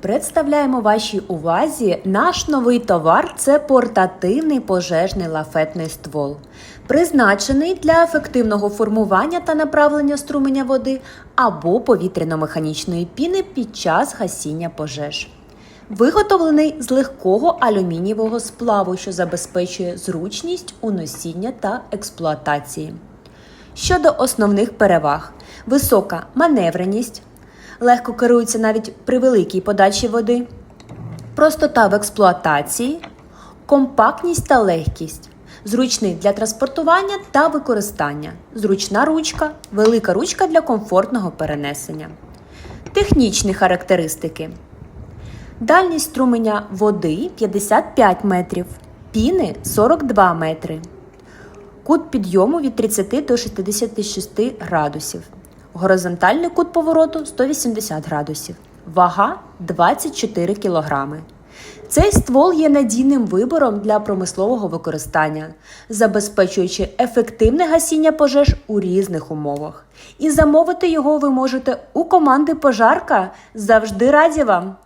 Представляємо вашій увазі наш новий товар це портативний пожежний лафетний ствол, призначений для ефективного формування та направлення струменя води або повітряно-механічної піни під час гасіння пожеж. Виготовлений з легкого алюмінієвого сплаву, що забезпечує зручність у носіння та експлуатації. Щодо основних переваг: висока маневреність, легко керується навіть при великій подачі води, простота в експлуатації, компактність та легкість, зручний для транспортування та використання, зручна ручка, велика ручка для комфортного перенесення. Технічні характеристики. Дальність струменя води 55 метрів, піни 42 метри. Кут підйому від 30 до 66 градусів. Горизонтальний кут повороту 180 градусів. Вага 24 кг. Цей ствол є надійним вибором для промислового використання, забезпечуючи ефективне гасіння пожеж у різних умовах. І замовити його ви можете у команди пожарка. Завжди раді вам!